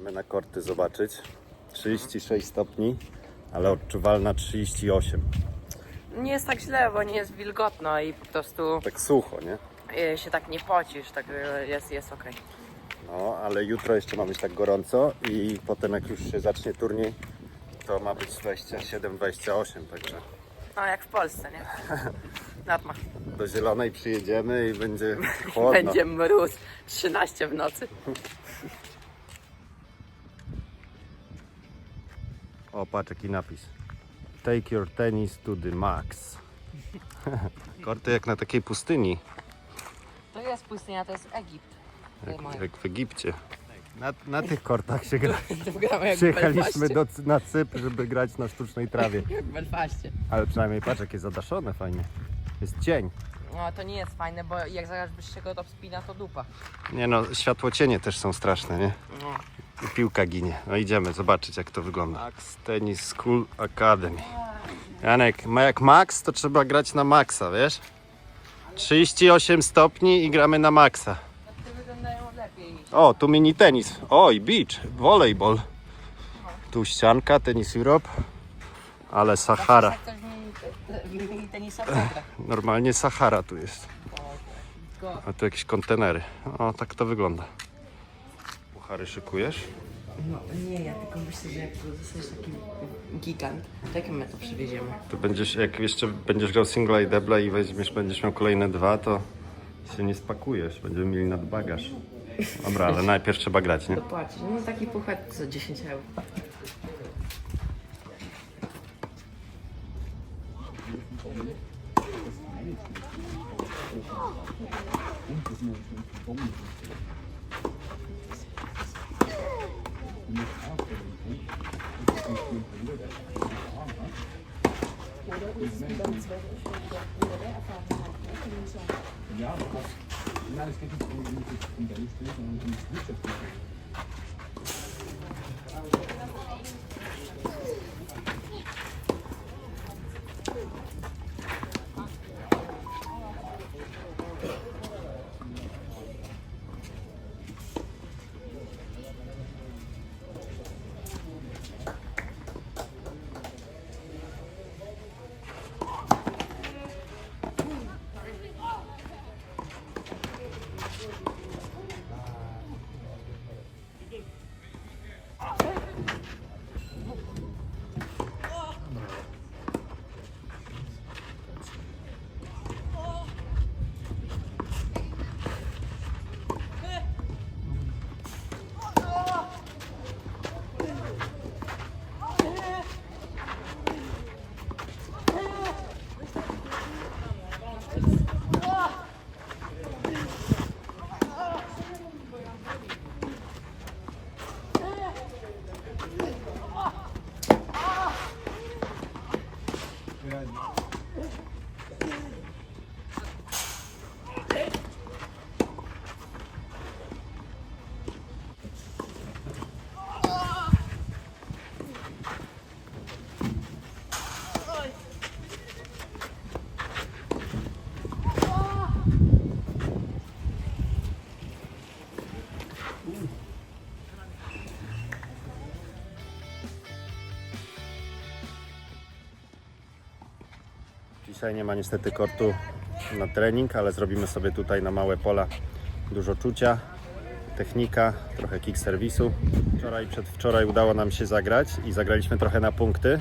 Idziemy na korty zobaczyć. 36 stopni, ale odczuwalna 38. Nie jest tak źle, bo nie jest wilgotno i po prostu Tak sucho, nie? y, się tak nie pocisz, tak y, jest, jest okej. No, ale jutro jeszcze ma być tak gorąco i potem jak już się zacznie turniej, to ma być 27-28, także No jak w Polsce, nie? Norma. do Zielonej przyjedziemy i będzie chłodno. Będzie mróz 13 w nocy. O, patrz jaki napis. Take your tennis to the max. Korty jak na takiej pustyni, To jest pustynia, to jest Egipt. jak, jak w Egipcie. Na, na tych kortach się gra. Gramy jak w Przyjechaliśmy Belfaście. do, na Cypr, żeby grać na sztucznej trawie. Jak w Belfaście. Ale przynajmniej patrz jakie zadaszone fajnie. Jest cień. No to nie jest fajne, bo jak zaraz byś się go to wspina, to dupa. Nie no, światło cienie też są straszne, nie? I piłka ginie. No idziemy zobaczyć jak to wygląda. Max Tennis School Academy. Janek, ma jak Max, to trzeba grać na Maxa, wiesz? 38 stopni i gramy na niż... O, tu mini tenis. O, i beach, volleyball. Tu ścianka, tenis Europe. Ale Sahara. Normalnie Sahara tu jest. Go. A tu jakieś kontenery. O, tak to wygląda. Puchary szykujesz? No nie, ja tylko myślę, że jak to zostajesz taki gigant, to jak my to przywieziemy? Tu będziesz, jak jeszcze będziesz grał singla i debla i weźmiesz, będziesz miał kolejne dwa, to się nie spakujesz. Będziemy mieli nadbagaż. Dobra, ale najpierw trzeba grać, nie? Dopłacić. No taki puchar co 10 euro. Oder ist es wie beim Zweck, oder der Erfahrung hat, Ja, aber das, nein, es geht nicht um, um Geld, sondern um das Wirtschaftliche. Dzisiaj nie ma niestety kortu na trening, ale zrobimy sobie tutaj na małe pola dużo czucia, technika, trochę kick serwisu. Wczoraj, przedwczoraj udało nam się zagrać i zagraliśmy trochę na punkty.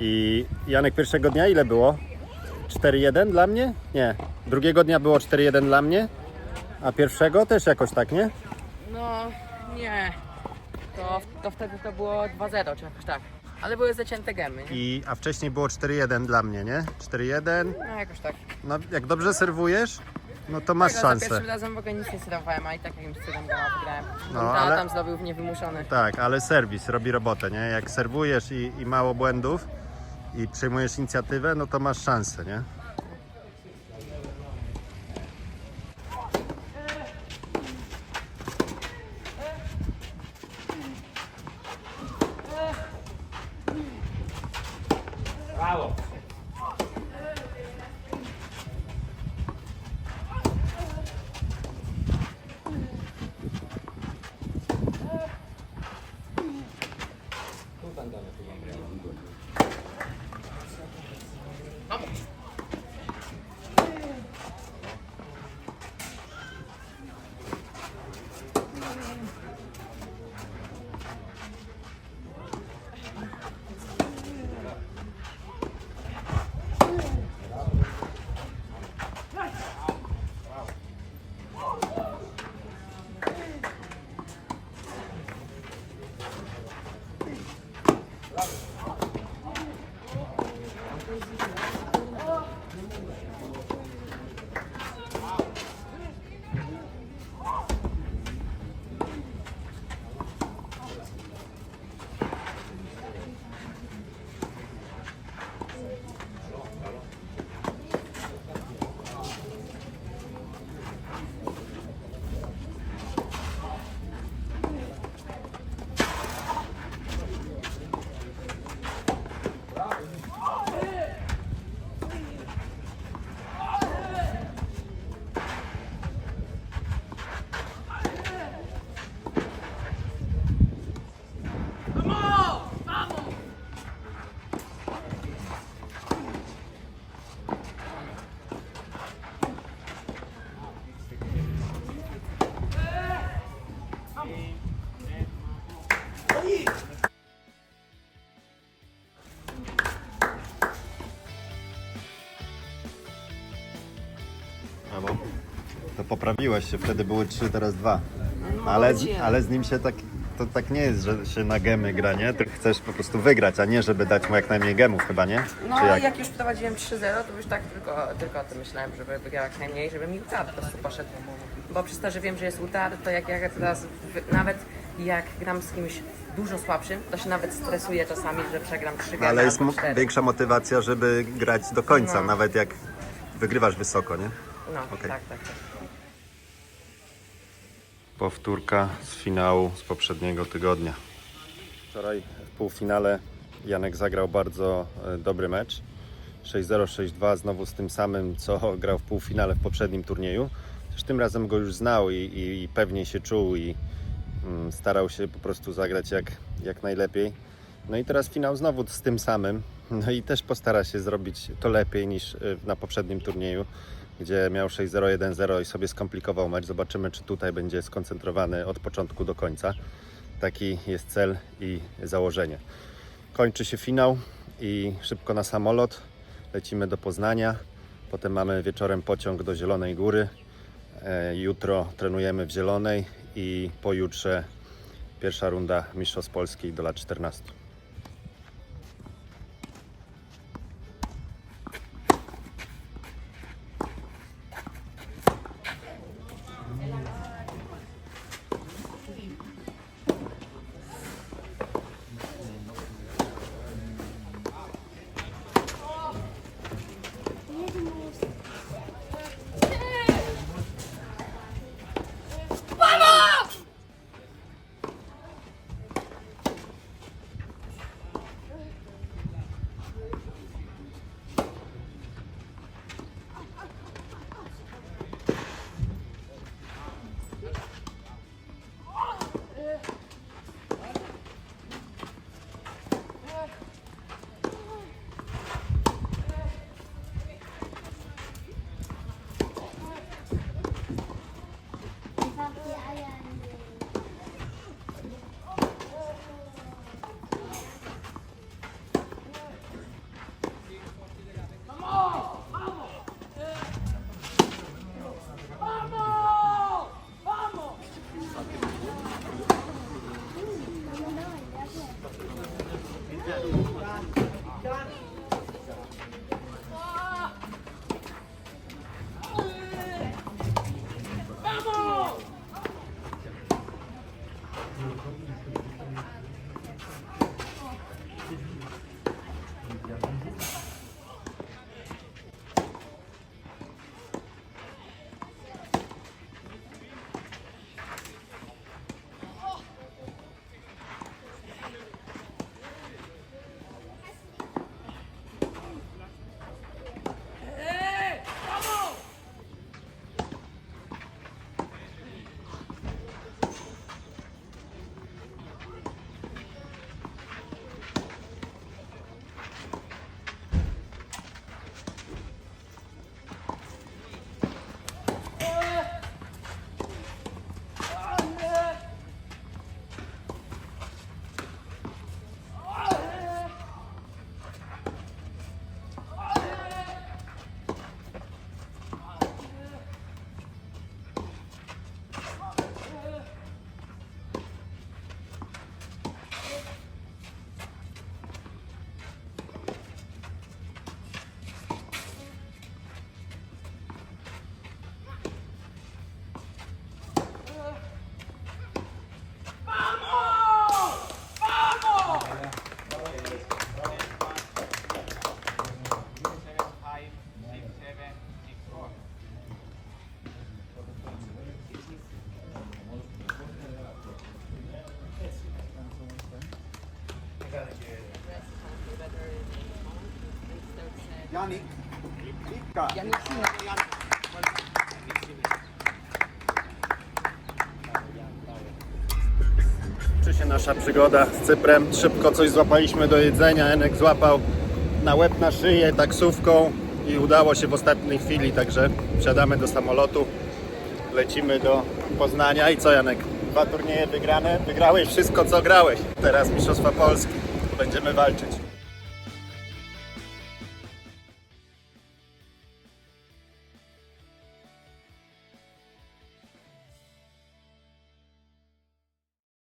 I Janek pierwszego dnia ile było? 4-1 dla mnie? Nie. Drugiego dnia było 4-1 dla mnie, a pierwszego też jakoś tak, nie? No nie. To, to wtedy to było 2-0 czy jakoś tak. Ale były zacięte gemy, nie? I, a wcześniej było 4-1 dla mnie, nie? 4-1. No jakoś tak. No, jak dobrze serwujesz, no to masz Za szansę. pierwszym razem w ogóle nic nie sterowałem, a i tak jakimś cudem wygrałem. No, No, ale- tam zdobył w niewymuszony. Tak, ale serwis robi robotę, nie? Jak serwujesz i, i mało błędów i przejmujesz inicjatywę, no to masz szansę, nie? করবে poprawiłeś się, wtedy były 3, teraz 2. Ale, z- ale z nim się tak, to tak nie jest, że się na gemy gra, nie? Ty chcesz po prostu wygrać, a nie żeby dać mu jak najmniej gemów chyba, nie? No Czy jak? już prowadziłem 3-0, to już tak tylko, tylko o tym myślałem, żeby wygrał jak najmniej, żeby mi utar po prostu poszedł. Bo przez to, że wiem, że jest utar, to jak ja teraz, wy- nawet jak gram z kimś dużo słabszym, to się nawet stresuję czasami, że przegram 3 gry Ale jest albo mo- 4. większa motywacja, żeby grać do końca, No. nawet jak wygrywasz wysoko, nie? No, tak, tak, tak. Powtórka z finału z poprzedniego tygodnia. Wczoraj w półfinale Janek zagrał bardzo e, dobry mecz. 6-0, 6-2, znowu z tym samym, co grał w półfinale w poprzednim turnieju. Też tym razem go już znał i, i, i pewnie się czuł i mm, starał się po prostu zagrać jak, jak najlepiej. No i teraz finał znowu z tym samym. No i też postara się zrobić to lepiej niż e, na poprzednim turnieju, gdzie miał 6-0, 1-0 i sobie skomplikował mecz. Zobaczymy, czy tutaj będzie skoncentrowany od początku do końca. Taki jest cel i założenie. Kończy się finał i szybko na samolot. Lecimy do Poznania. Potem mamy wieczorem pociąg do Zielonej Góry. E, Jutro trenujemy w Zielonej i pojutrze pierwsza runda Mistrzostw Polski do lat 14. Janik. Czy się nasza przygoda z Cyprem? Szybko coś złapaliśmy do jedzenia. Enek złapał na łeb na szyję taksówką i udało się w ostatniej chwili, także wsiadamy do samolotu, lecimy do Poznania i co Janek? Dwa turnieje wygrane, wygrałeś wszystko co grałeś. Teraz Mistrzostwa Polski. Będziemy walczyć.